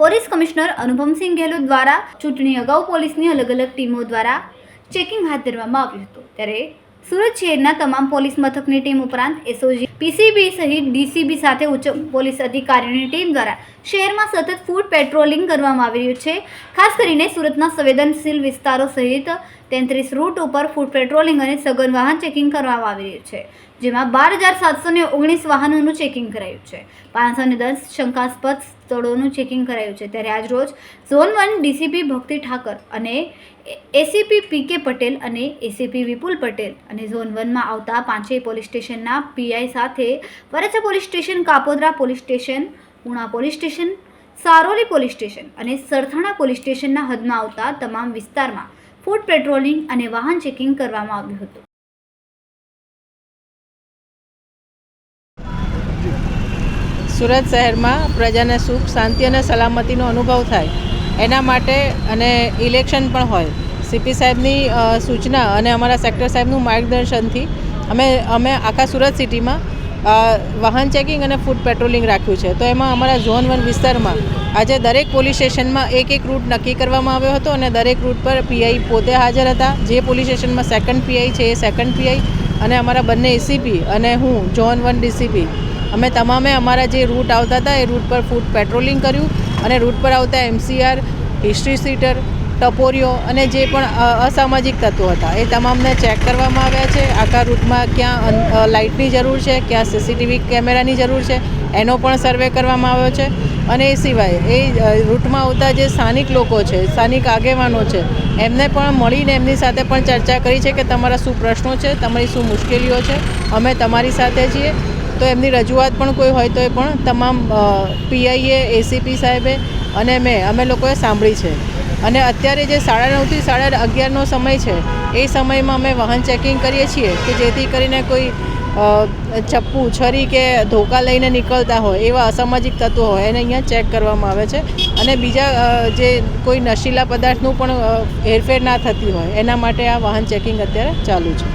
Police commissioner Anupamsinh Gehlot દ્વારા ચૂંટણી અગાઉ પોલીસની અલગ અલગ ટીમો દ્વારા ચેકિંગ હાથ ધરવામાં આવ્યું હતું. ત્યારે સુરત શહેરના તમામ પોલીસ મથકની ટીમ ઉપરાંત એસઓજી, પીસીબી સહિત ડીસીબી સાથે ઉચ્ચ પોલીસ અધિકારીઓની ટીમ દ્વારા શહેરમાં સતત ફૂડ પેટ્રોલિંગ કરવામાં આવી રહ્યું છે. ખાસ કરીને સુરતના સંવેદનશીલ વિસ્તારો સહિત તેત્રીસ રૂટ ઉપર ફૂડ પેટ્રોલિંગ અને સઘન વાહન ચેકિંગ કરવામાં આવી રહ્યું છે, જેમાં બાર હજાર સાતસો ને ઓગણીસ વાહનોનું ચેકિંગ કરાયું છે. પાંચસો ને દસ શંકાસ્પદ સ્થળોનું ચેકિંગ કરાયું છે. ત્યારે આજરોજ ઝોન વન ડીસીપી ભક્તિ ઠાકર અને એસીપી પી કે પટેલ અને એસીપી વિપુલ પટેલ અને ઝોન વનમાં આવતા પાંચેય પોલીસ સ્ટેશનના પીઆઈ સાથે Varachha police station, Kapodara police station, Una police station, Saroli police station અને સરથાણા પોલીસ સ્ટેશનના હદમાં આવતા તમામ વિસ્તારમાં ફૂડ પેટ્રોલિંગ અને વાહન ચેકિંગ કરવામાં આવ્યું હતું. સુરત શહેરમાં પ્રજાને સુખ, શાંતિ અને સલામતીનો અનુભવ થાય એના માટે અને ઇલેક્શન પણ હોય. સીપી સાહેબની સૂચના અને અમારા સેક્ટર સાહેબનું માર્ગદર્શનથી અમે અમે આખા સુરત સિટીમાં વાહન ચેકિંગ અને ફૂડ પેટ્રોલિંગ રાખ્યું છે. તો એમાં અમારા ઝોન વન વિસ્તારમાં આજે દરેક પોલીસ સ્ટેશનમાં એક એક રૂટ નક્કી કરવામાં આવ્યો હતો અને દરેક રૂટ પર પીઆઈ પોતે હાજર હતા. જે પોલીસ સ્ટેશનમાં સેકન્ડ પીઆઈ છે એ સેકન્ડ પીઆઈ અને અમારા બંને એસીપી અને હું, ઝોન વન ડીસીપી અમે તમામે અમારા જે રૂટ આવતા હતા એ રૂટ પર ફૂડ પેટ્રોલિંગ કર્યું અને રૂટ પર આવતા એમસીઆર હિસ્ટ્રી સીટર ટપોરીઓ અને જે પણ અસામાજિક તત્વો હતા, એ તમામને ચેક કરવામાં આવ્યા છે? આખા રૂટમાં ક્યાં લાઇટની જરૂર છે? ક્યાં સીસીટીવી કેમેરાની જરૂર છે? એનો પણ સર્વે કરવામાં આવ્યો છે. અને એ સિવાય, એ રૂટમાં આવતા જે સ્થાનિક લોકો છે, સ્થાનિક આગેવાનો છે, એમને પણ મળીને એમની સાથે પણ ચર્ચા કરી છે કે તમારા શું પ્રશ્નો છે? તમારી શું મુશ્કેલીઓ છે? અમે તમારી સાથે છીએ. તો એમની રજૂઆત પણ કોઈ હોય તો એ પણ તમામ પીઆઈએ, એસીપી સાહેબે અને મેં, અમે લોકોએ સાંભળી છે. અને અત્યારે જે સાડા નવથી સાડા અગિયારનો સમય છે, એ સમયમાં અમે વાહન ચેકિંગ કરીએ છીએ કે જેથી કરીને કોઈ ચપ્પુ, છરી કે ધોકા લઈને નીકળતા હોય એવા અસામાજિક તત્વો હોય એને અહીંયા ચેક કરવામાં આવે છે. અને બીજા જે કોઈ નશીલા પદાર્થનું પણ હેરફેર ના થતી હોય એના માટે આ વાહન ચેકિંગ અત્યારે ચાલુ છે.